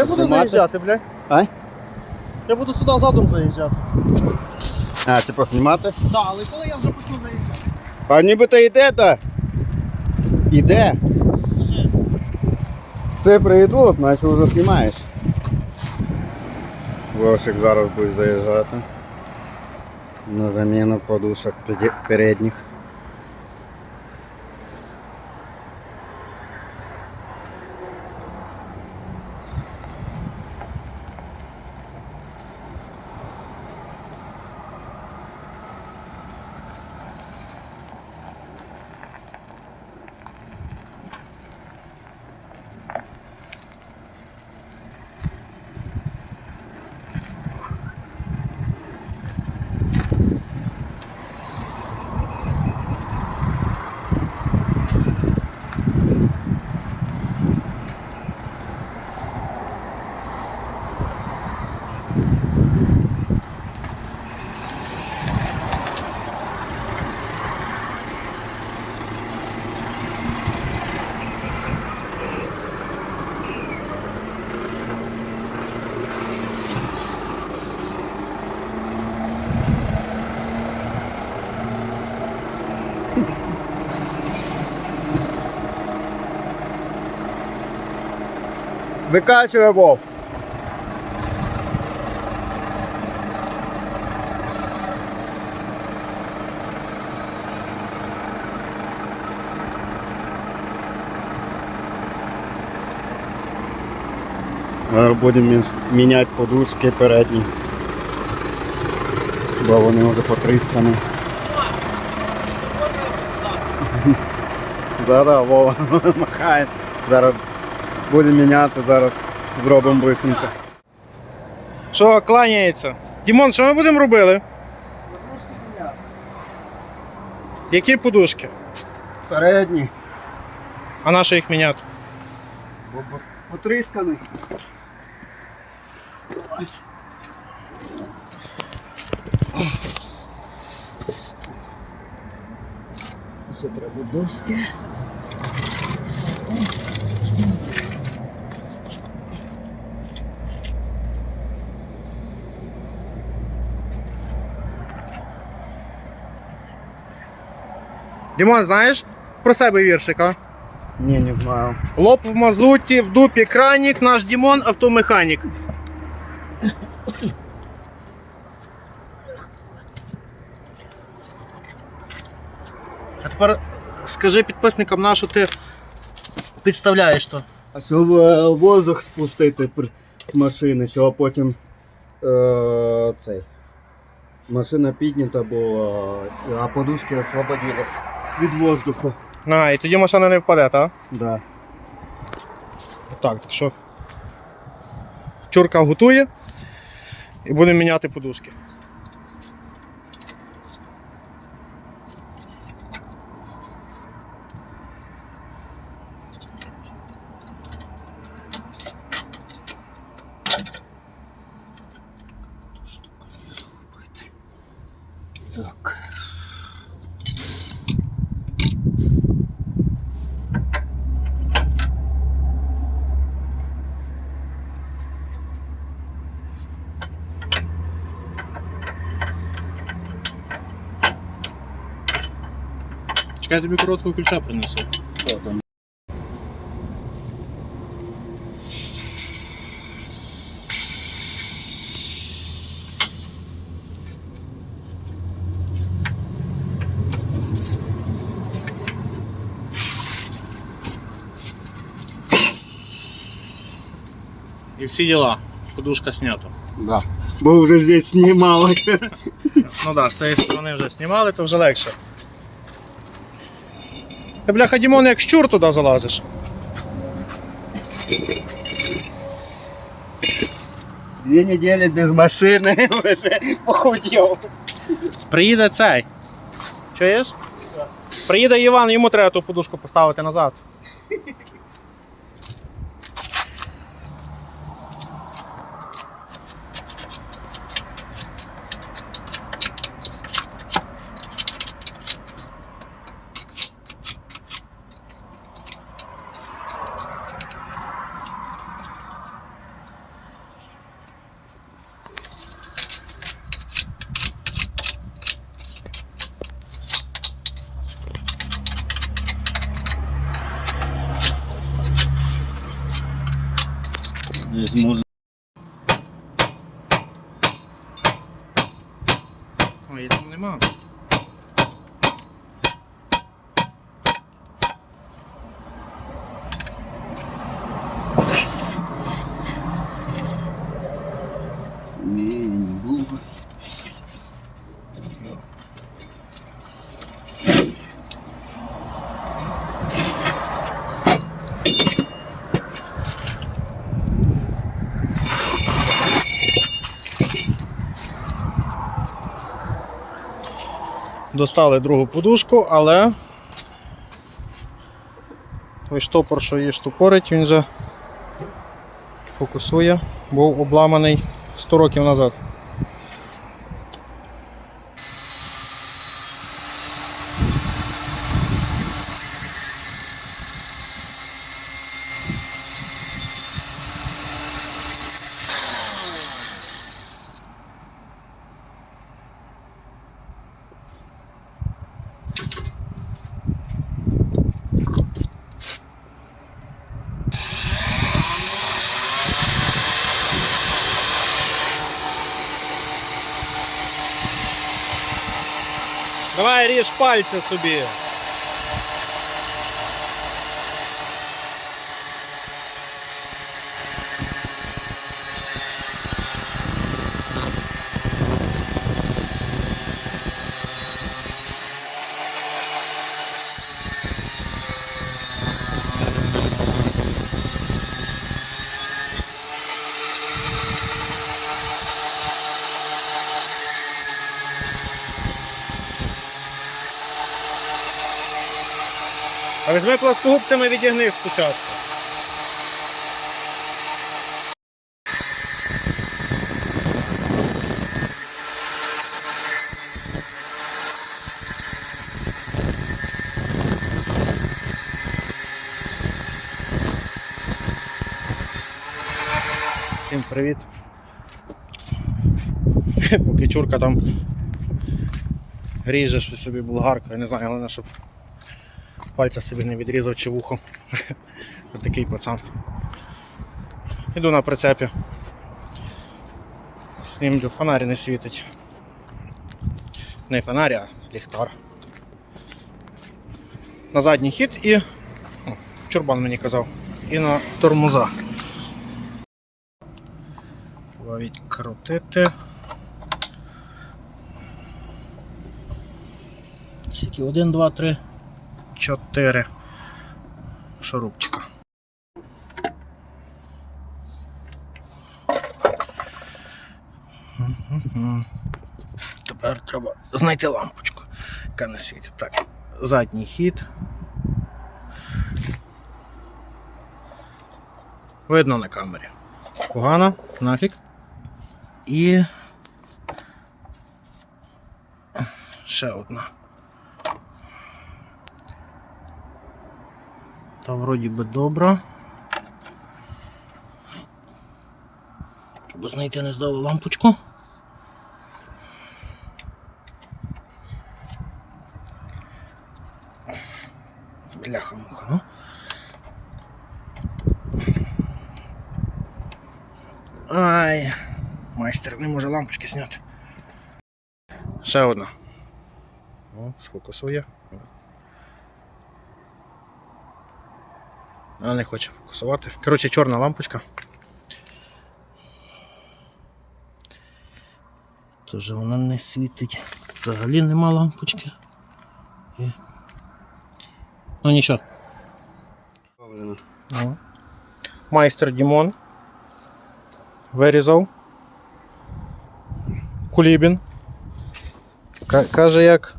А, Ну, я хочеш буду знімати? заїжджати, блядь. А? Я буду сюди задом заїжджати. А, типу знімати? Так, але коли я вже почну заїжджати? А нібито йде то. Іде. Скажи. Це привіт, наче вже знімаєш. Вовчик зараз буде заїжджати. На заміну подушок педі- передніх. Викачує Вов. Будемо мін- міняти подушки передні. Бо вони вже потріскані. Да-да, Вова махає. Зараз будемо міняти, зараз зробимо бисенько. Що, кланяється? Дімон, що ми будемо робити? Подушки міняти. Які подушки? Передні. А на що їх міняти? Бо- Ще треба доски. Дімон, знаєш про себе віршик, а? Ні, не знаю. Лоб в мазуті, в дупі кранік, наш Дімон автомеханік. А тепер скажи підписникам, на що ти підставляєш то. А щоб е, воздух спустити з машини, щоб потім е, цей. Машина піднята була, а подушки освободились від воздуху. А, і тоді машина не впаде, так? Да. Так, так що. Чурка готує і будемо міняти подушки. Так. Чекай, я тобі короткого ключа принесу. Що там? І всі діла. Подушка снята. Да. Бо вже здесь знімалося. Ну так, да, з цієї сторони вже знімали, то вже легше. Ти, бляха, Дімон, як щур туди залазиш. Дві неділі без машини вже похудів. Приїде цей. Чуєш? Приїде Іван, йому треба ту подушку поставити назад. músicos. Достали другу подушку, але той штопор, що її штопорить, він же фокусує, був обламаний 100 років назад. Ріж пальці собі. А візьми пласкогубцями відігни спочатку. Всім привіт. Поки чурка там ріже щось собі булгаркою, не знаю, головне, щоб пальця собі не відрізав чи вухо. Такий пацан. Іду на прицепі. Снімлю, фонарі не світить. Не фонарі, а ліхтар. На задній хід і. О, чурбан мені казав. І на тормоза. Треба відкрутити. Тільки один, два, три. 4 шурупчика. Тепер треба знайти лампочку, яка не світить. Так, задній хід. Видно на камері. Погано, нафіг. І ще одна. Та вроді би добре. Треба знайти не здали лампочку. Бляха муха, ну. Ай, майстер не може лампочки зняти. Ще одна. О, сфокусує. А не хоче фокусувати. Коротше, чорна лампочка. Тож вона не світить. Взагалі нема лампочки. І... Ну нічого. Правильно. О. Майстер Дімон. Вирізав. Кулібін. Ка- Каже, як.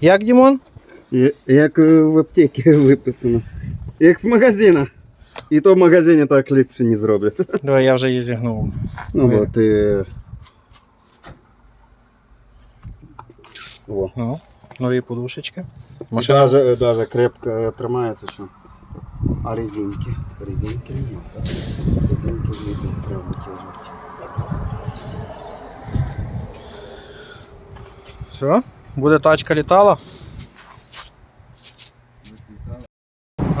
Як Дімон? І- Як е, в аптеці виписано. Як з магазина. І то в магазині так ліпше не зроблять. Давай я вже її зігнув. Ну Ви- бо ти. О. Ну, нові подушечки. І Машина. даже, даже крепко е, тримається, що. А резинки? Резинки нема, так? Резинки звідти треба витягувати. Все, буде тачка літала.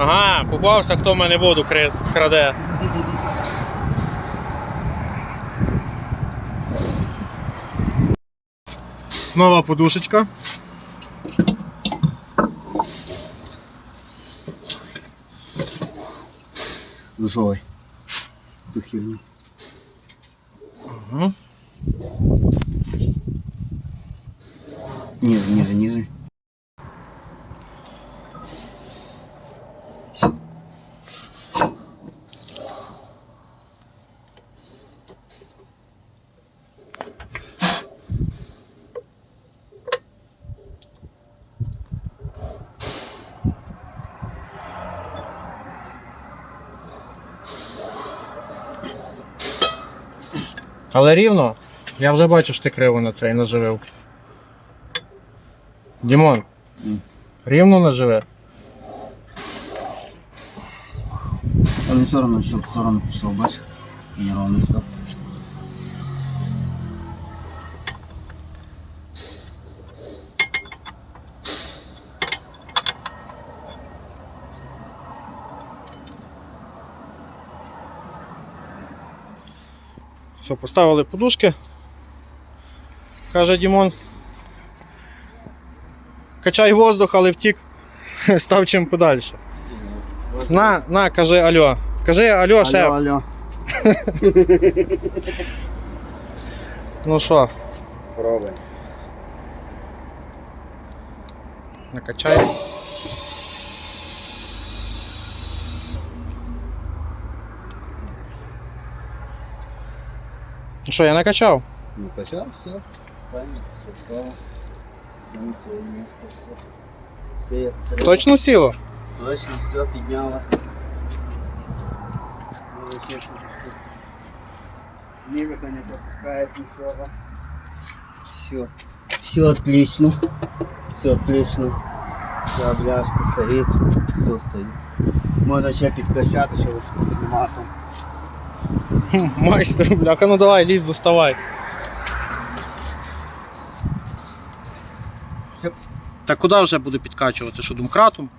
Ага, попався, хто в мене воду краде. Нова подушечка. Засовай. Духівні. Ага. Ніже, ніже, ніже. Але рівно. Я вже бачу, що ти криво на цей наживив. Дімон. Рівно наживе. Але все одно, все в сторону пішов, бачиш? ровно стоп. Все, поставили подушки. Каже Дімон. Качай воздух, але втік. Став чим подальше. На, на, кажи алло. Кажи алло, шеф. Алло. Ну що, Пробуй. накачай. що, я накачав? Ну, качал, все. Правильно, все встало. Все на свое место, все. Все як треба. Точно сіло? Точно, все підняло. Ну, ще подушки. Никуда не пропускает ничего. Все. Все отлично. Все отлично. Вся бляшка стоит. Все стоит. Можна ще підкачати, що ось поснімати. Майстер, бляха, ну давай, лізь, доставай. Та куди вже буду підкачувати? Що думкратом?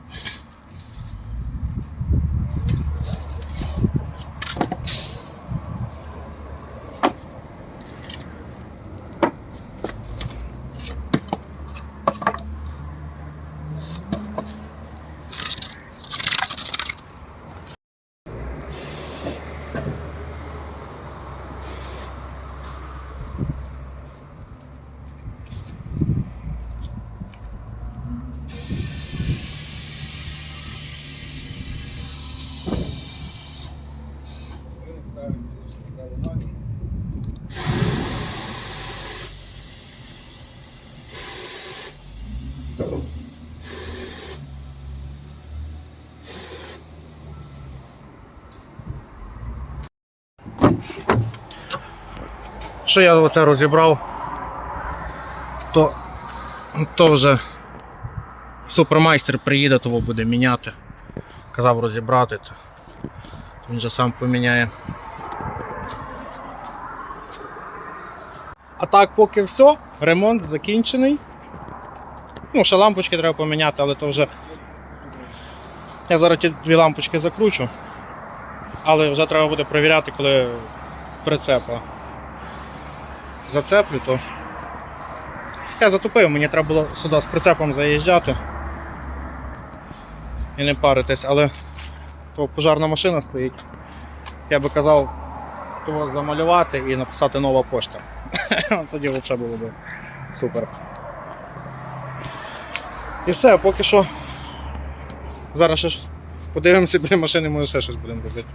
Що я оце розібрав, то, то вже супермайстер приїде, того буде міняти. Казав розібрати, то він же сам поміняє. А так, поки все, ремонт закінчений. Ну, ще лампочки треба поміняти, але то вже. Я зараз ті дві лампочки закручу. Але вже треба буде перевіряти, коли прицепа зацеплю, то. Я затупив, мені треба було сюди з прицепом заїжджати. І не паритись, але то пожарна машина стоїть. Я би казав того замалювати і написати нова пошта. Тоді взагалі було б супер. І все, поки що. Зараз ще щось подивимося біля машини, може ще щось будемо робити.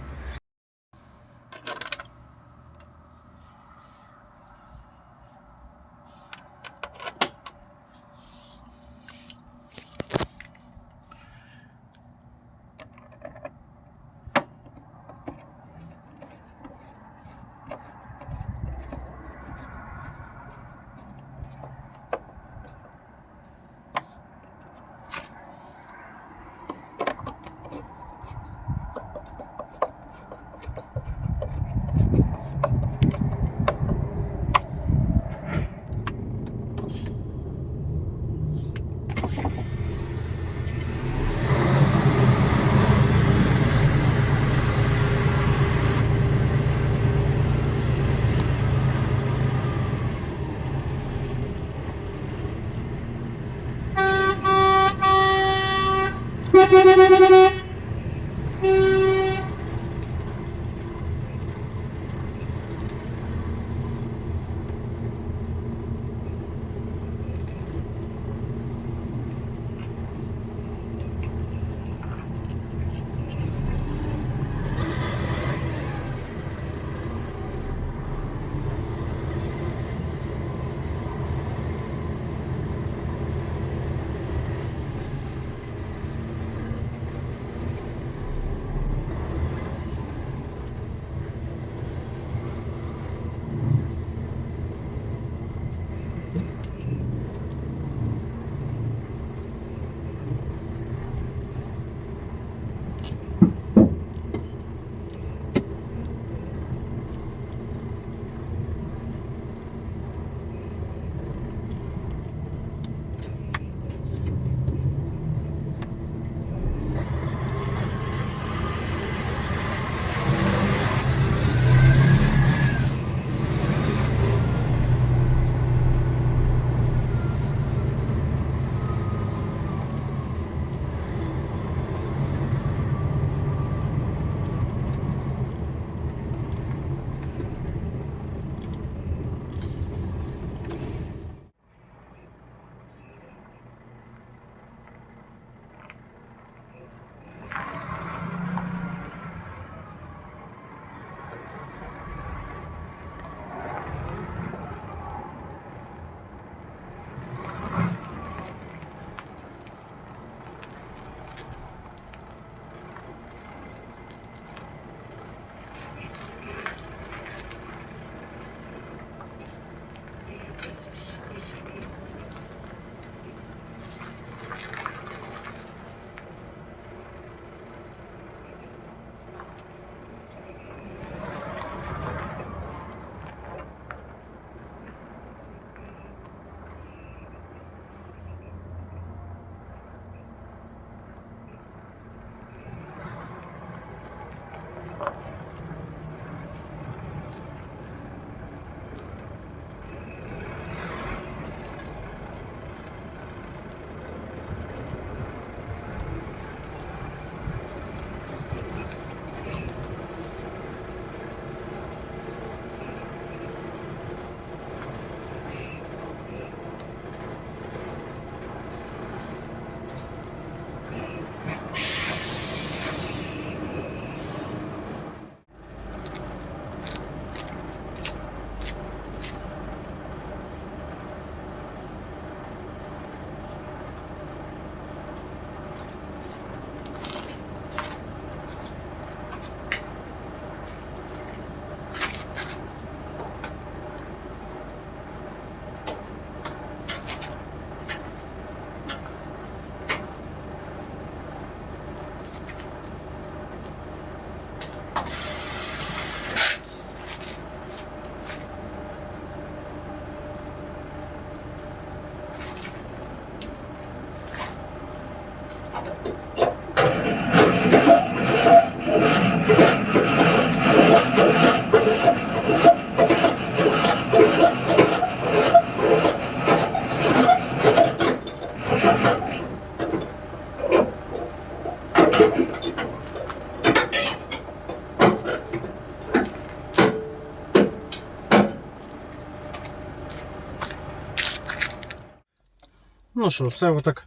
Що, все отак.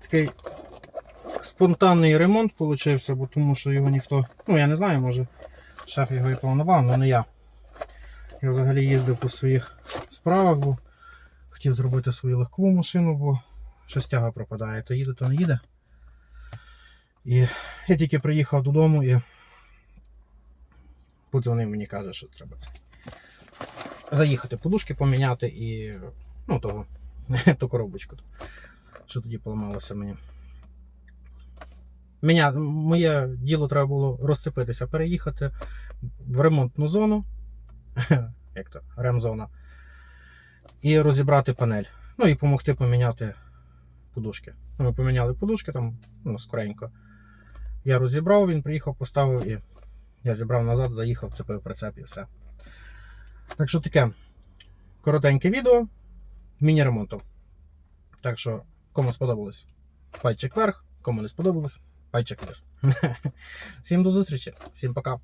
Такий спонтанний ремонт получився, бо тому що його ніхто. Ну, я не знаю, може шеф його і планував, але не я. Я взагалі їздив по своїх справах, бо хотів зробити свою легкову машину, бо щось тяга пропадає, то їде, то не їде. І я тільки приїхав додому і подзвонив мені, каже, що треба. Заїхати подушки поміняти і ну того, ту коробочку, що тоді поламалося мені. Мене, моє діло треба було розцепитися, переїхати в ремонтну зону, як то, ремзона, і розібрати панель. Ну і допомогти поміняти подушки. Ну, Ми поміняли подушки там ну, скоренько. Я розібрав, він приїхав, поставив і я зібрав назад, заїхав, цепив прицеп і все. Так що таке коротеньке відео міні-ремонту. Так що, кому сподобалось, пальчик вверх, кому не сподобалось, пальчик вниз. Всім до зустрічі, всім пока.